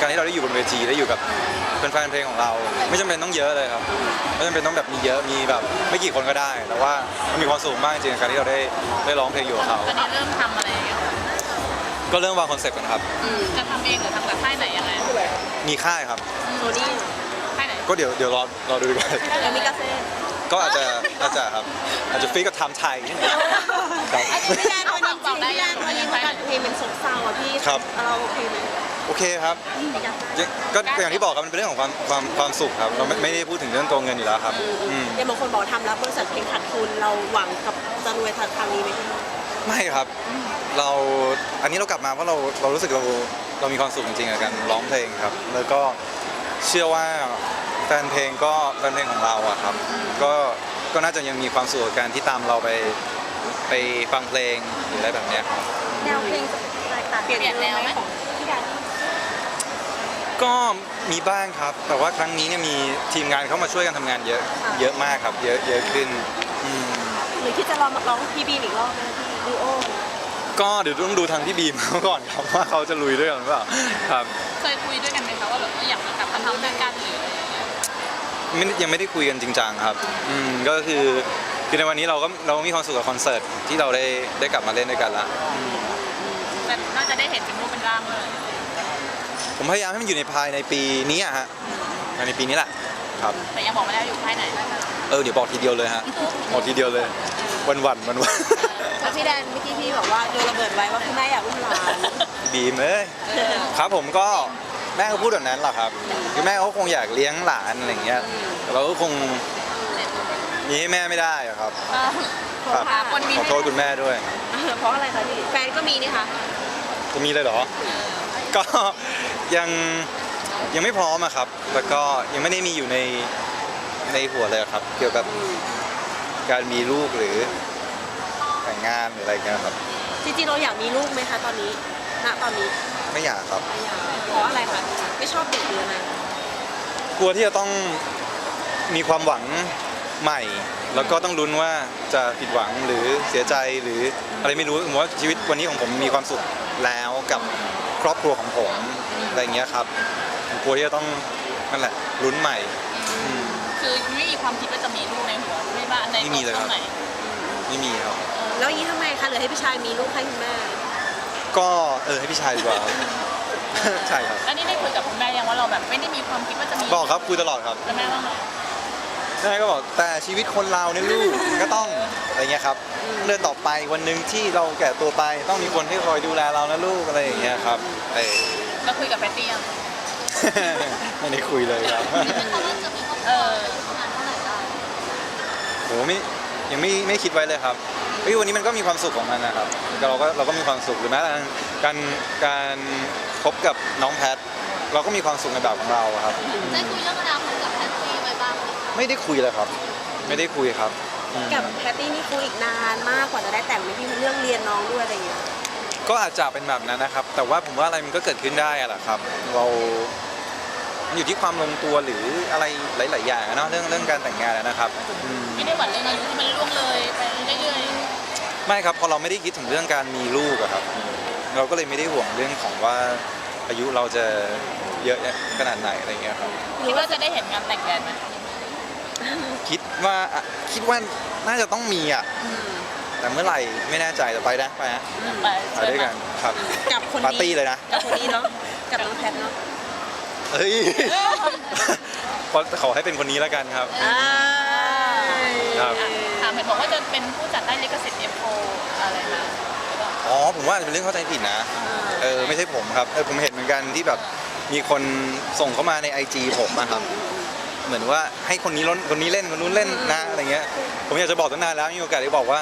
การที่เราได้อยู่บนเวทีได้อยู่กับแฟนๆเพลงของเรา ไม่จำเป็นต้องเยอะเลยครับไม่จำเป็นต้องแบบมีเยอะมีแบบไม่กี่คนก็ได้ แต่ว่ามันมีความสุขมากจริงๆกับการที่เราได้ได้ร้องเพลงอยู่กับเขา ตอนนี้เริ่มทำอะไรอย่างเงี้ยก็เริ่มวางคอนเซ็ปต์กันครับ จะทำเองหรือทำกับค่ายไหนยังไงมีค่ายครับ โซนี่ค่ายไหนก็เดี๋ยวเดี๋ยวรอรอดูดีกว่ายังมีกาเซ่ก็อาจจะอาจจะครับอาจจะฟีดกับไทม์ไทยนิดหนึงครับพี่แดนวันนี้จริงพี่แดนวันนี้ประกาศเพลงเป็นโศกเศร้าอะพี่ครับ เราโอเคไหม โอเคครับยังก็อย่างที่บอกครับมันเป็นเรื่องของความความความสุขครับเราไม่ไม่ได้พูดถึงเรื่องตัวเงินอยู่แล้วครับอืมอย่างบางคนบอกทำแล้วบริษัทเพลงขาดทุนเราหวังกับจะรวยทางนี้ไหมพี่ไม่ครับ เราอันนี้เรากลับมาเพราะเราเรารู้สึกเราเรามีความสุขจริงๆกับการร้องเพลงครับ แล้วก็เชื่อว่าแฟนเพลงก็แฟนเพลงของเราอะครับ ก็ก็น่าจะยังมีความสุขกับการที่ตามเราไปไปฟังเพลงหรืออะไรแบบเนี้ยครับแนวเพลงแตกต่างเปลี่ยนแนวไหมของพี่แดน ก็มีบ้างครับ แต่ว่าครั้งนี้เนี่ยมีทีมงานเข้ามาช่วยกันทำงานเยอะ เยอะมากครับ เยอะเยอะขึ้นอืมหรือที่จะลองร้องพี่บีมอีกรอบไหมพี่ดูโอก็เดี๋ยวต้องดูทางพี่บีมเขาก่อนครับว่าเขาจะลุยด้วยกันหรือเปล่าครับ เคยคุยด้วยกันไหมคะว่าแบบอยากจะกลับมาทำด้วยกันหรืออะไรอย่างเงี้ยไม่ได้ยังไม่ได้คุยกันจริงจังครับ อืมก็คือคือในวันนี้เราก็เราก็มีความสุขกับคอนเสิร์ตที่เราได้ได้กลับมาเล่นด้วยกันละ แต่น่าจะได้เห็นเป็นรูปเป็นร่างเลย ผมพยายามให้มันอยู่ในภายในปีนี้อะฮะภายในปีนี้แหละครับ แต่ยังบอกไม่ได้ว่าอยู่ค่ายไหนเออเดี๋ยวบอกทีเดียวเลยฮะบอกทีเดียวเลย วันวันวันวันแล้วพี่แดนเมื่อกี้พี่บอกว่าโดนระเบิดไว้ว่าคุณแม่อยากอุ้มหลานบีมเอ้ยครับผมก็แม่ก็พูดแบบนั้นแหละครับคือแม่เขาคงอยากเลี้ยงหลานอะไรอย่างเงี้ยแต่เราก็คงมีให้แม่ไม่ได้อะครับเออครับหาคนมีขอโทษคุณแม่ด้วย เพราะอะไรคะพี่แฟนก็มีนี่ค่ะจะมีเลยเหรอ ก็ ยังยังไม่พร้อมอะครับ แล้วก็ยังไม่ได้มีอยู่ในในหัวเลยครับ เกี่ยวกับการมีลูกหรือแต่งงานหรืออะไรเงี้ยครับ จริงๆเราอยากมีลูกไหมคะตอนนี้ณตอนนี้ไม่อยากครับ ไม่อยากเพราะอะไรคะไม่ชอบเด็กหรืออะไรกลัวที่จะต้องมีความหวังใหม่ แล้วก็ต้องลุ้นว่าจะผิดหวังหรือเสียใจหรืออะไรไม่รู้ผมว่าชีวิตวันนี้ของผมมีความสุขแล้วกับ ครอบครัวของผมอะไรเงี้ยครับผมกลัวที่จะต้องนั่นแหละลุ้นใหม่ คือไม่มีความคิดว่าจะมีลูกในหัวไม่ว่าในไม่มีเลยครับ ช่วงไหนไม่มีครับ แล้วอย่างนี้ทำไมคะหรือให้พี่ชายมีลูกให้คุณแม่ก็เออให้พี่ชายดีกว่าใช่ครับแล้วนี่ได้คุยกับคุณแม่ยังว่าเราแบบไม่ได้มีความคิดว่าจะมีบอกครับคุยตลอดครับ แล้วแม่ว่าไง แม่ก็บอกแต่ชีวิตคนเราเนี่ยลูกก็ต้องอะไรเงี้ยครับเดินต่อไปวันหนึ่งที่เราแก่ตัวไปต้องมีคนที่คอยดูแลเรานะลูกอะไรอย่างเงี้ยครับเออแล้วคุยกับแพตตี้ยังไม่ได้คุยเลยครับ เออโหไม่ยังไม่ไม่คิดไว้เลยครับเฮ้ยวันนี้มันก็มีความสุขของมันนะครับเราก็เราก็มีความสุขหรือแม้แต่การการคบกับน้องแพท เราก็มีความสุขในแบบของเราอะครับ ได้คุยเรื่องอนา ไหมไม่ได้คุยเลยครับ ไม่ได้คุยครับอืมกับแพตตี้นี่คุยอีกนานมากกว่าจะได้แต่งไหมพี่เรื่องเรียนน้องด้วยอะไรอย่างเงี้ยก็อาจจะเป็นแบบนั้นนะครับ แต่ว่าผมว่าอะไรมันก็เกิดขึ้นได้อะแหละครับ เรามันอยู่ที่ความลงตัวหรืออะไรหลาย ๆ อย่างอะเนาะเรื่องเรื่องการแต่งงานอะนะครับอืม ไม่ได้หวั่นเรื่องอายุที่มันล่วงเลยไปเรื่อยไม่ครับพอเราไม่ได้คิดถึงเรื่องการมีลูกอะครับ เราก็เลยไม่ได้ห่วงเรื่องของว่าอายุเราจะเยอะขนาดไหนอะไรเงี้ยครับ ๆคิดว่าจะได้เห็นงานแต่งงานไหม คิดว่าอะคิดว่าน่าจะต้องมีอะแต่เมื่อไหร่ไม่แน่ใจแต่ไปนะไปนะไปไปด้วยกันครับกับคนปาร์ตี้นี้เลยนะกับคนนี้เนาะกับน้องแพทเนาะเฮ้ยขอขอให้เป็นคนนี้แล้วกันครับ อ่าครับ ถามเห็นบอกว่าจะเป็นผู้จัดได้ลิขสิทธิ์ F4 อะไรนะหรือเปล่าอ๋อผมว่าเป็นเรื่องเข้าใจผิดนะ เออไม่ใช่ผมครับเออผมเห็นเหมือนกันที่แบบมีคนส่งเข้ามาใน IG ผมนะครับ เหมือนว่าให้คนนี้ล้นคนนี้เล่นคนนู้นเล่นนะอะไรเงี้ยผมอยากจะบอกตั้งนานแล้วมีโอกาสได้บอกว่า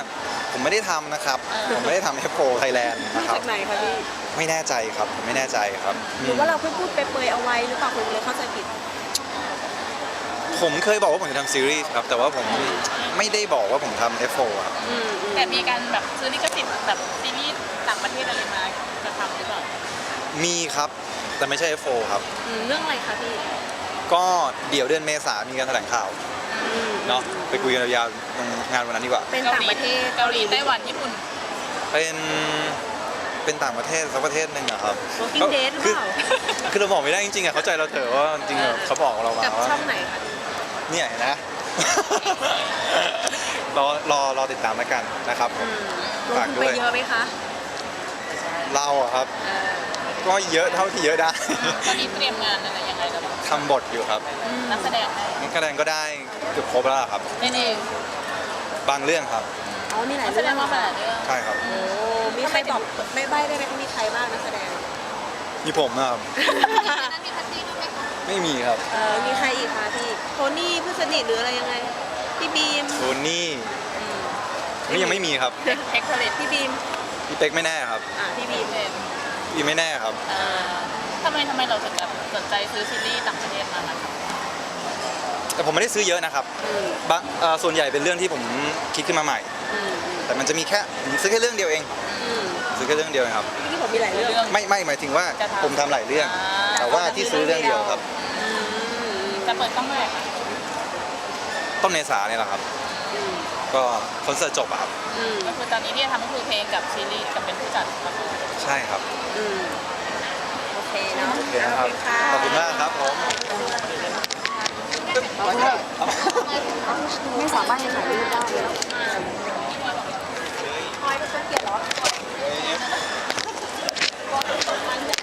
ผมไม่ได้ทำนะครับ ผมไม่ได้ทำ F4 Thailand มานะครับจากไหนคะพี่ไม่แน่ใจครับผมไม่แน่ใจครับ หรือว่าเราเพิ่งพูดเปรยๆเอาไว้หรือเปล่าคนเลยเข้าใจผิดผมเคยบอกว่าผมจะทำซีรีส์ครับ แต่ว่าผมไม่ได้บอกว่าผมทำ F4 ครับอืมอืมแต่มีการแบบซื้อลิขสิทธิ์แบบซีรีส์ต่างประเทศอะไรมาจะทำหรือเปล่ามีครับ แต่ไม่ใช่ F4 ครับอืมเรื่องอะไรคะพี่ ก็เดี๋ยวเดือนเมษามีการแถลงข่าวอืมเนาะไปคุยกันยาวๆตรงงานวันนั้นดีกว่า เป็นต่างประเทศเกาหลีไต้หวันญี่ปุ่น เป็นเป็นต่างประเทศสักประเทศหนึ่งอะครับ Walking Dead หรือเปล่าคือคือเราบอกไม่ได้จริงๆอะเข้าใจเราเถอะว่าจริงๆอะเขาบอกเรามากับว่า ช่องไหนคะเนี่ยเห็นนะ รอรอรอติดตามแล้วกันนะครับผอืมมลงฝากทุนด้ไปวย เยอะไหมคะเราอะครับ เออก็เยอะเท่าที่เยอะได้ ตอนนี้เตรียมงานอะไรยังไงแล้วบ้าง ทำบทอยู่ครับนักแสดงให้นักแสดงก็ได้เกือบครบแล้วล่ะครับเล่นเองบางเรื่องครับ อ๋อมีหลายนักแสเรื่ดองงมาแบบเรื่อง ใช่ครับ โอ้มีใครบอกไม่ใบได้ไหมมีใครบ้างนักแสดงมีผมนะครับอันนั้นมีแพตตี้ด้วยไหมคะไม่มีครับเออมีใครอีกคะพี่โทนี่เพื่อนสนิทหรืออะไรยังไงพี่บีมโทนี่อืมนี่ยังไม่มีครับเทคโนโลยีพี่บีมพี่เป๊กไม่แน่ครับอะพี่บีมเล่นพี่ไม่แน่ครับ เอ่อทำไมทำไมเราถึงแบบ สนใจซื้อซีรีส์ต่างประเทศมามาทำแต่ผมไม่ได้ซื้อเยอะนะครับอืมบางเอ่อส่วนใหญ่เป็นเรื่องที่ผมคิดขึ้นมาใหม่ อืมแต่มันจะมีแค่ผมซื้อแค่เรื่องเดียวเอง อืมซื้อแค่เรื่องเดียวเองครับพี่ผมมีหลายเรื่อง ไม่ไม่หมายถึงว่าจะทำผมทำหลายเรื่อง อ่า แต่ว่าที่ซื้อเรื่องเดียวครับอืมจะเปิดกล้องเมื่อไหร่คะต้นเมษาเนี่ยแหละครับอืมก็คอนเสิร์ตจบอะครับอืมก็คือตอนนี้ที่จะทำก็คือเพลงกับซีรีส์กับเป็นผู้จัดละครใช่ครับอืมโอ เคเนาะ โอเคนะครับค่ะขอบคุณมากครับผมไม่สามารถจะถ่ายรูปได้เลยเฮ้ย